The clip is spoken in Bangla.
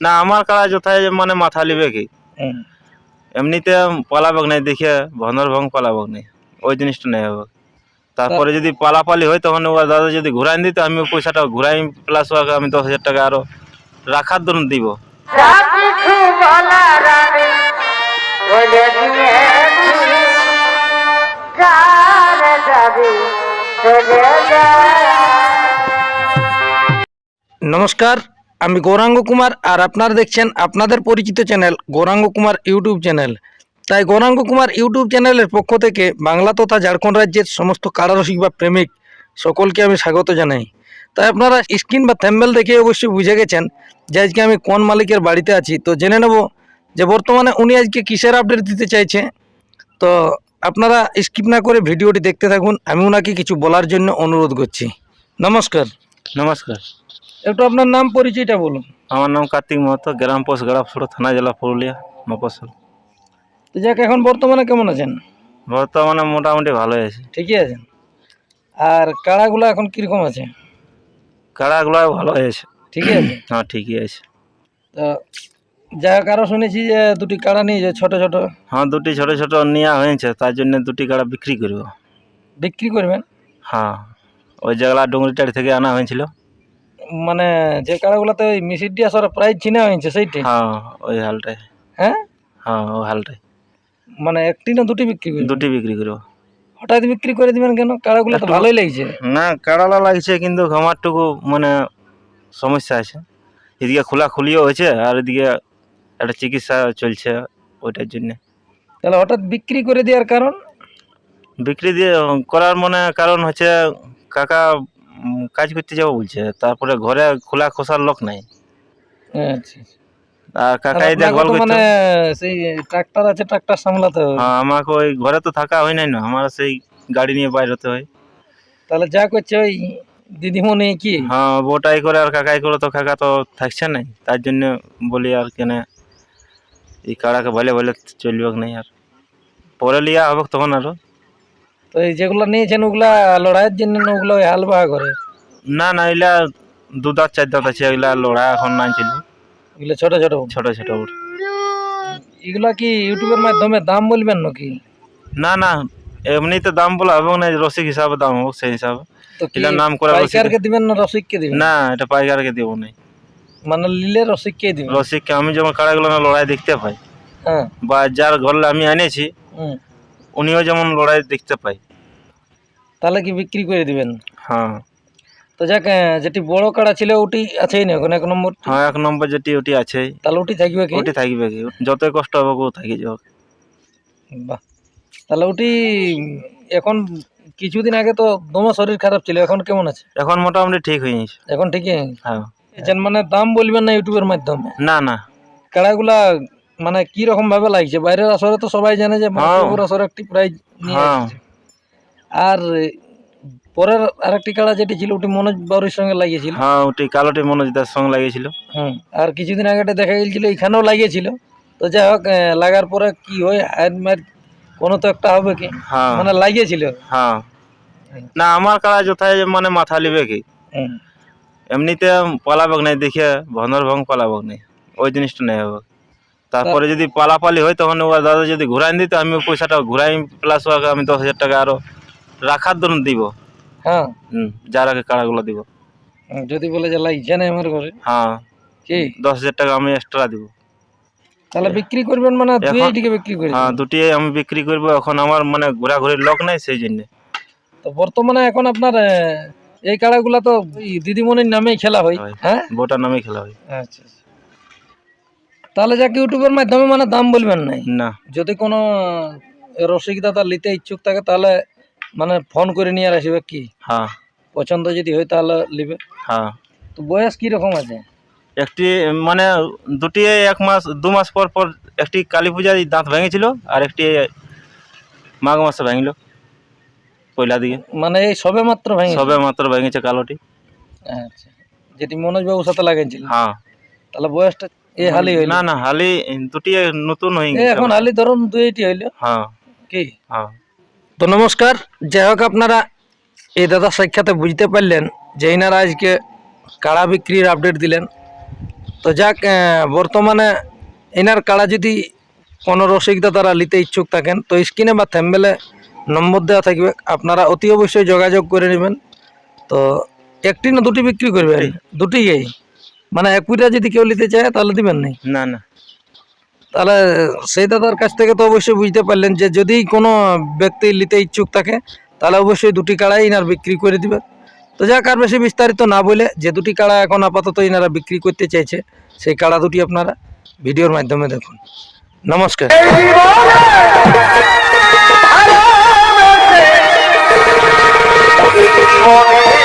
না আমার কাড়া যথায় মানে মাথা লিবে কি? হুম। এমনিতে পালাবেক নাই দেখে ভন্দর ভং পালাবেক নাই ওই জিনিসটা নেই হবে তারপরে যদি পালাপালি হয় তখন ও দাদা যদি ঘুরাই দিত আমি পয়সাটা ঘুরাই প্লাস ওকে আমি দশ হাজার টাকা আরও রাখার জন্য দিব। নমস্কার আমি গৌরাঙ্গ কুমার আর আপনারা দেখছেন আপনাদের পরিচিত channel Gauranga Kumar YouTube channel. তাই গৌরাঙ্গ কুমার ইউটিউব চ্যানেলের পক্ষ থেকে বাংলা তথা ঝাড়খণ্ড রাজ্যের সমস্ত কারারসিক বা প্রেমিক সকলকে আমি স্বাগত জানাই। তাই আপনারা স্ক্রিন বা থ্যাম্বেল দেখে অবশ্যই বুঝে গেছেন যে আজকে আমি কোন মালিকের বাড়িতে আছি। তো জেনে নেব যে বর্তমানে উনি আজকে কিসের আপডেট দিতে চাইছে। তো আপনারা স্কিপ না করে ভিডিওটি দেখতে থাকুন। আমি ওনাকে কিছু বলার জন্য অনুরোধ করছি। নমস্কার। নমস্কার। একটু আপনার নাম পরিচয়টা বলুন। আমার নাম কার্তিক মাহাতো গ্রাম পোস্ট গড়াফুড়ো থানা জেলা পুরুলিয়া মফসল তো যাক এখন বর্তমানে কেমন আছেন? বর্তমানে মোটামুটি ভালোই আছে। ঠিকই আছেন? আর কাড়াগুলো এখন কীরকম আছে? কাড়াগুলো ভালো আছে। ঠিকই আছে? হ্যাঁ ঠিকই আছে। তো যা আরও শুনেছি যে দুটি কাড়া নিয়ে যে ছোট ছোট। হ্যাঁ দুটি ছোট ছোট নেওয়া হয়েছে তার জন্য দুটি কাড়া বিক্রি করব। বিক্রি করবেন? হ্যাঁ ওই যেগুলা ডুংরিটারি থেকে আনা হয়েছিল। মানে যে কাড়াগুলোতে ওই মিশির দিয়া সরা প্রাইজ চিনা হয়েছে সেইটি হ্যাঁ ওই হালটাই। হ্যাঁ? হ্যাঁ ওই হালটাই। মানে একটি না দুটি বিক্রি করবেন দুটি বিক্রি করব হঠাৎ বিক্রি করে দিবেন কেন? কাড়াগুলো তো ভালোই লাগছে। না কাড়ালা লাগছে কিন্তু আমারটুকু মানে সমস্যা আছে। এদিকে খোলা খুলিও হয়েছে আর এদিকে একটা চিকিৎসা চলছে ওইটার জন্য। তাহলে হঠাৎ বিক্রি করে দেওয়ার কারণ? বিক্রি দিয়ে করার মানে কারণ হচ্ছে কাকা কাজ করতে যাব বলছে। তারপরে ঘরে খোলা খোসার লোক নাই। আচ্ছা আর আর কাকা এই আপনাকে দেখভাল তো করতে। মানে সেই ট্রাক্টর আছে ট্রাক্টর সামলাতে হবে। হ্যাঁ, আমাকে ওই ঘরে তো থাকা হয় নাই না আমার সেই গাড়ি নিয়ে বাইরে হতে হয়। তাহলে যা করছে ওই দিদিমণি কি? হ্যাঁ ওটাই করে আর কাকাই করে তো কাকা তো থাকছে নাই তার জন্য বলি আর কেন এই কাড়াকে ভালো ভালো চলবে নাই আর। পরে লিয়া হবে তখন আরও। তো এই যেগুলো নিয়েছেন ওগুলা লড়াইয়ের জন্য না ওগুলো হাল বাহা করে? না না এগুলা দু দাঁত চার দাঁত আছে এগুলা লড়া এখন নাই ছিল এগুলো ছোট ছোট ছোট ছোট ওর। এগুলা কি ইউটিউবের মাধ্যমে দাম বলবেন নাকি? না না এমনিতে দাম বলা হবে না রসিক হিসাবে দাম হোক সেই হিসাবে। তো কি নাম করা পাইকারকে দিবেন না রসিককে দিবেন? না এটা পাইকারকে দেবো নাই মানে লিলে রসিককে দিবেন? রসিককে আমি যখন কাড়াগুলো না লড়াই দেখতে পাই। হ্যাঁ। বা যার ঘরে আমি এনেছি হুম। উনিও যেমন লড়াই দেখতে পাই তাহলে কি বিক্রি করে দিবেন? হ্যাঁ। তো যাক যেটি বড় কাড়া ছিল ওটি আছেই না এখন এক নম্বর? হ্যাঁ এক নম্বর যেটি ওটি আছে তাহলে ওটি থাকবে কি? ওটি থাকবে কি? যতই কষ্ট হবে ও থাকি যাবে বাহ। তাহলে ওটি এখন কিছুদিন আগে তো দমে শরীর খারাপ ছিল এখন কেমন আছে? এখন মোটামুটি ঠিক হয়ে গেছে। এখন ঠিকই? হ্যাঁ। মানে দাম বলবেন না ইউটিউবের মাধ্যমে? না না। কাড়াগুলা মানে কি রকম ভাবে লাগছে? বাইরের আসরে তো সবাই জানে যে মাতৃপুর আসরে একটি প্রাইজ নিয়ে হ্যাঁ। এসেছে। আর পরের আরেকটি কাড়া যেটি ছিল ওটি মনোজ বাউরির সঙ্গে লাগিয়েছিল। হ্যাঁ ওটি কালোটি মনোজিতার সঙ্গে লাগিয়েছিল। হুম আর কিছুদিন আগে দেখা গেছিল এখানেও লাগিয়েছিল। তো যাই হোক লাগার পরে কি হয় হার মার কোনো তো একটা হবে কি? হ্যাঁ। মানে লাগিয়েছিল। হ্যাঁ। না আমার কাড়া যথায় মানে মাথা লিবে কি? এমনিতে পালাবেক নাই দেখে ভন্দর ভং পালাবেক নাই। ওই জিনিসটা নেই হবে। তারপরে যদি পালাপালি হয় তখন ও দাদা যদি ঘুরাই দিত আমি ওই পয়সাটা ঘুরাই প্লাস ওকে আমি দশ হাজার টাকা আরও রাখার জন্য দিব। হ্যাঁ। হুম যার আগে কাড়াগুলো দিব। যদি বলে যে লাগছে না আমার ঘরে। হ্যাঁ। কি? দশ হাজার টাকা আমি এক্সট্রা দিব। তাহলে বিক্রি করবেন মানে এখন- দুই এইটিকে বিক্রি করে হ্যাঁ দুটি আমি বিক্রি করব। এখন আমার মানে ঘোরাঘুরির লোক নাই সেই জন্য। তো বর্তমানে এখন আপনার এই কাড়াগুলা তো দিদিমণির নামেই খেলা হয় হয়। বোটার নামে খেলা হয়। আচ্ছা আচ্ছা। তাহলে যাক ইউটিউবের মাধ্যমে মানে দাম বলবেন নাই? না। যদি কোনো রসিক দাদা নিতে ইচ্ছুক থাকে তাহলে মানে ফোন করে নিয়ে আসবে কি? হ্যাঁ। পছন্দ যদি হয় তাহলে নিবে হ্যাঁ। তো বয়স কি রকম আছে? একটি মানে দুটি এক মাস দু মাস পর পর একটি কালী পূজায় দাঁত ভেঙেছিল আর একটি মাঘ মাসে ভাঙলো পয়লা দিকে। মানে এই সবে মাত্র ভেঙে সবে মাত্র ভেঙেছে কালোটি। আচ্ছা। যেটি মনোজবাবুর সাথে লাগিয়েছিল হ্যাঁ। তাহলে বয়সটা এই হালি হইল। না না হালি দুটি নতুন হয়ে গেছে এখন হালি ধরুন দুইটি হইল। হ্যাঁ। কি? হ্যাঁ। তো নমস্কার যাই হোক আপনারা এই দাদা সাক্ষাতে বুঝতে পারলেন যে ইনারা আজকে কাড়া বিক্রির আপডেট দিলেন। তো তো যাক বর্তমানে এনার কাড়া যদি কোনো রসিকদা তারা নিতে ইচ্ছুক থাকেন তো স্ক্রিনে বা থ্যাম্বেলে নম্বর দেওয়া থাকবে। আপনারা অতি অবশ্যই যোগাযোগ করে নেবেন। তো একটি না দুটি বিক্রি করবেন? দুটিই মানে এক পুরা যদি কেউ নিতে চায় তাহলে দিবেন নাই? না না। তাহলে সেই দাদার কাছ থেকে তো অবশ্যই বুঝতে পারলেন যে যদি কোনো ব্যক্তি নিতে ইচ্ছুক থাকে তাহলে অবশ্যই দুটি কাড়াই ইনার বিক্রি করে দিবে তো যাক আর বেশি বিস্তারিত না বলে যে দুটি কাড়া এখন আপাতত ইনারা বিক্রি করতে চাইছে সেই কাড়া দুটি আপনারা ভিডিওর মাধ্যমে দেখুন। নমস্কার। জীবনে